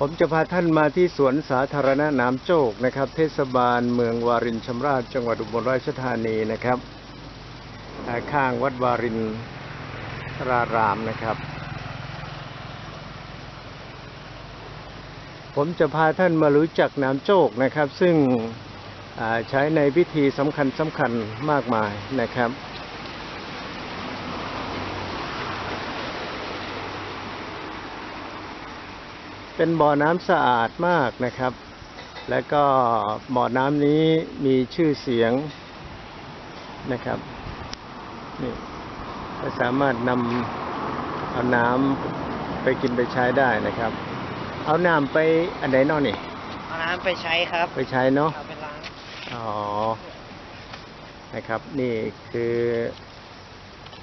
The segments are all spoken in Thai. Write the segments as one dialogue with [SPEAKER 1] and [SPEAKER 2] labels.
[SPEAKER 1] ผมจะพาท่านมาที่สวนสาธารณะน้ำโจกนะครับ เทศบาลเมืองวารินชำราบจังหวัดอุบลราชธานีนะครับข้างวัดวารินรารามนะครับ ผมจะพาท่านมารู้จักน้ำโจกนะครับ ซึ่งใช้ในพิธีสำคัญสำคัญมากมายนะครับ เป็นบ่อน้ำสะอาดมากนะครับ และก็บ่อน้ำนี้มีชื่อเสียงนะครับนี่ก็สามารถนำเอาน้ำไปกินไปใช้ได้นะครับ เอาน้ำไปอันไหนเนอนี่
[SPEAKER 2] เอาน้ำไปใช้ครับ
[SPEAKER 1] ไปใช้เนาะ
[SPEAKER 2] เอาไปล้าง
[SPEAKER 1] อ๋อนะครับ นี่คือ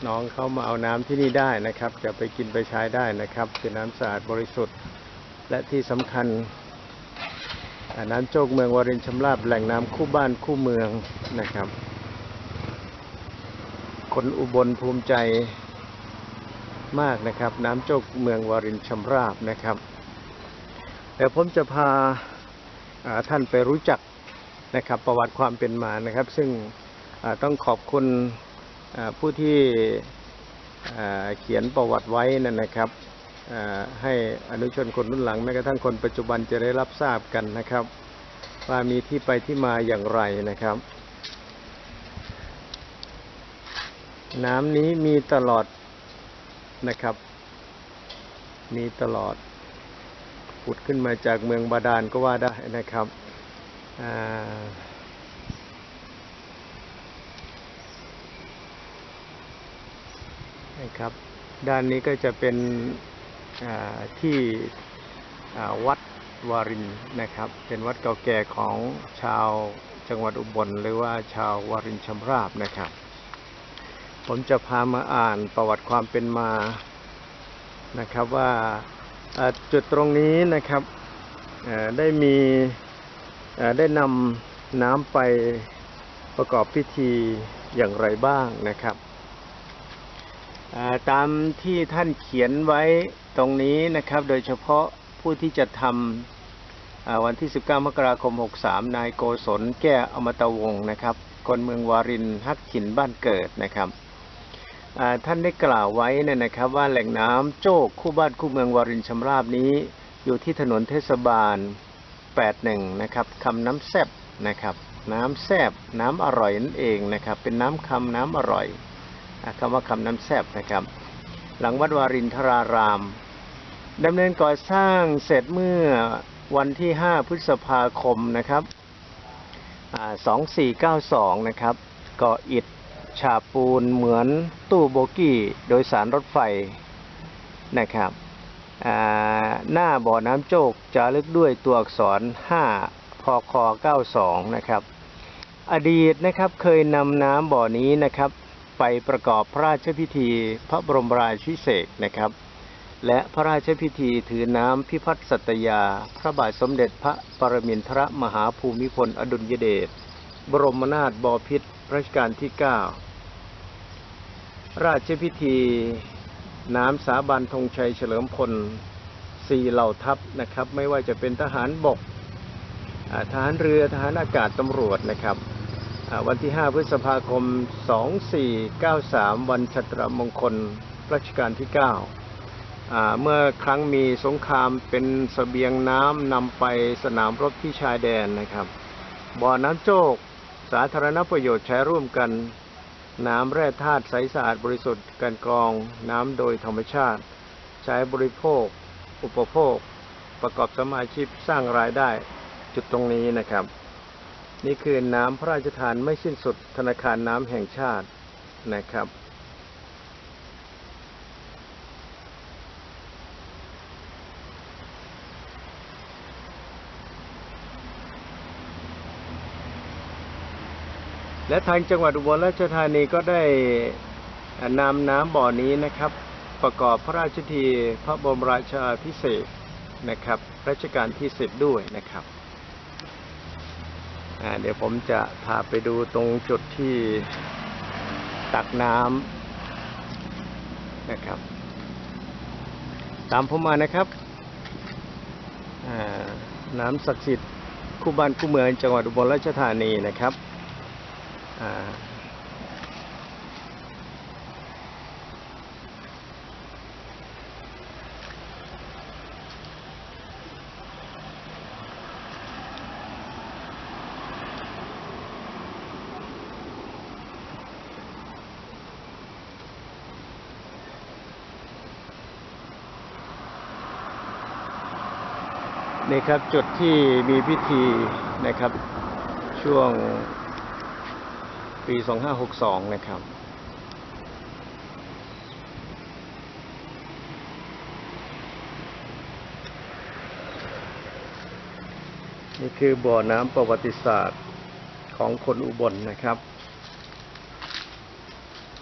[SPEAKER 1] น้องเขามาเอาน้ำที่นี่ได้นะครับ จะไปกินไปใช้ได้นะครับ คือน้ำสะอาดบริสุทธิ์ และที่สำคัญน้ำโจกเมืองวารินชำราบแหล่งน้ำคู่บ้านคู่เมืองนะครับ คนอุบลภูมิใจมากนะครับ น้ำโจกเมืองวารินชำราบนะครับเดี๋ยวผมจะพาาท่านไปรู้จักนะครับประวัติความเป็นมานะครับ ซึ่งต้องขอบคุณผู้ที่เขียนประวัติไว้นั่นนะครับ ให้อนุชนคนรุ่นหลังแม้กระทั่งคนปัจจุบันจะได้รับทราบกันนะครับ ว่ามีที่ไปที่มาอย่างไรนะครับ น้ำนี้มีตลอดนะครับ มีตลอดผุดขึ้นมาจากเมืองบาดาลก็ว่าได้นะครับอ่านะครับ ด้านนี้ก็จะเป็น ที่วัดวารินนะครับ เป็นวัดเก่าแก่ของชาวจังหวัดอุบลหรือว่าชาววารินชำราบนะครับ ผมจะพามาอ่านประวัติความเป็นมานะครับว่าจุดตรงนี้นะครับได้มีได้นำน้ำไปประกอบพิธีอย่างไรบ้างนะครับ ตามที่ท่านเขียนไว้ ตรงนี้นะครับโดยเฉพาะผู้ที่จะทำวันที่ 19 มกราคม 63 นายโกศลแก้อมตะวงนะครับคนเมืองวารินฮักขินบ้านเกิดนะครับท่านได้กล่าวไว้เนยนะครับ ว่าแหล่งน้ำโจกคู่บ้านคู่เมืองวารินชำราบนี้ อยู่ที่ถนนเทศบาล 81 นะครับคำน้ำแซบนะครับน้ำแซบน้ำอร่อยนั่นเองนะครับ เป็นน้ำคำน้ำอร่อยคำว่าคำน้ำแซบนะครับ หลังวัดวารินทราราม ดำเนินก่อสร้างเสร็จเมื่อวันที่ 5 พฤษภาคมนะครับ2492 นะครับก่ออิฐฉาบปูนเหมือนตู้โบกี้โดยสารรถไฟนะครับหน้าบ่อน้ำโจกจะลึกด้วยตัวอักษร 5 พค 92 นะครับ อดีตนะครับเคยนำน้ำบ่อนี้นะครับ ไปประกอบพระราชพิธีพระบรมราชินีเษกนะครับ และพระราชพิธีถือน้ำพิพัฒน์สัตยา พระบาทสมเด็จพระปรมินทรมหาภูมิพลอดุลยเดช บรมนาถบพิตรรัชกาลที่ 9 ราชพิธี น้ำสาบันธงชัยเฉลิมพลสี่เหล่าทัพนะครับ ไม่ว่าจะเป็นทหารบกทหารเรือทหารอากาศตำรวจนะครับ วันที่ 5 พฤษภาคม 2493 วันชัตรมงคลรัชกาลที่9อ่า เมื่อครั้งมีสงครามเป็นสเสบียงน้ำนำไปสนามรบที่ชายแดนนะครับ บ่อน้ำโจก สาธารณประโยชน์ใช้ร่วมกัน น้ำแร่ธาตุใสสะอาดบริสุทธิ์การกรอง น้ำโดยธรรมชาติ ใช้บริโภค อุปโภค ประกอบสมาชีพสร้างรายได้จุดตรงนี้นะครับ นี่คือน้ำพระราชทานไม่สิ้นสุดธนาคารน้ำแห่งชาตินะครับ และทางจังหวัดอุบลราชธานีก็ได้นำน้ำบ่อนี้นะครับ ประกอบพระราชพิธีพระบรมราชาพิเศษนะครับรัชกาลที่สิบด้วยนะครับเดี๋ยวผมจะพาไปดูตรงจุดที่ตักน้ำนะครับ ตามผมมานะครับน้ำศักดิ์สิทธิ์คู่บ้านคู่เมืองจังหวัดอุบลราชธานีนะครับ นี่ครับจุดที่มีพิธีนะครับช่วง ปี 2562 นะครับ นี่คือบ่อน้ำประวัติศาสตร์ของคนอุบลนะครับ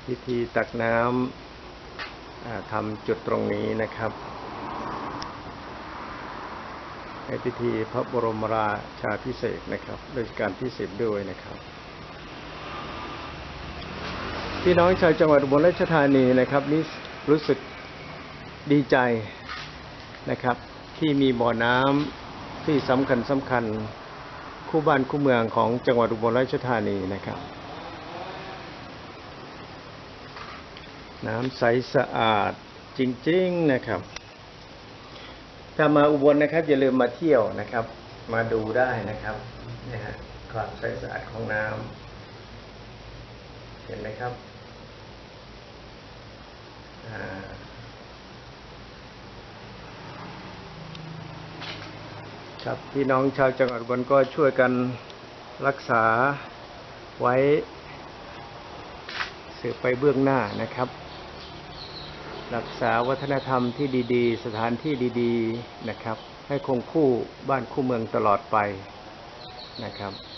[SPEAKER 1] พิธีตักน้ำทำจุดตรงนี้นะครับในพิธีพระบรมราชาพิเศษนะครับโดยการพิเศษด้วยนะครับ พี่น้องชาวจังหวัดอุบลราชธานีนะครับนี่รู้สึกดีใจนะครับ ที่มีบ่อน้ำที่สำคัญสำคัญคู่บ้านคู่เมืองของจังหวัดอุบลราชธานีนะครับ น้ำใสสะอาดจริง ๆนะครับถ้ามาอุบลนะครับ อย่าลืมมาเที่ยวนะครับ มาดูได้นะครับนะฮะความใสสะอาดของน้ำเห็นไหมครับ ครับพี่น้องชาวจังหวัดบลก็ช่วยกันรักษาไว้สืบไปเบื้องหน้านะครับ รักษาวัฒนธรรมที่ดีๆ สถานที่ดี ๆนะครับ ให้คงคู่บ้านคู่เมืองตลอดไปนะครับ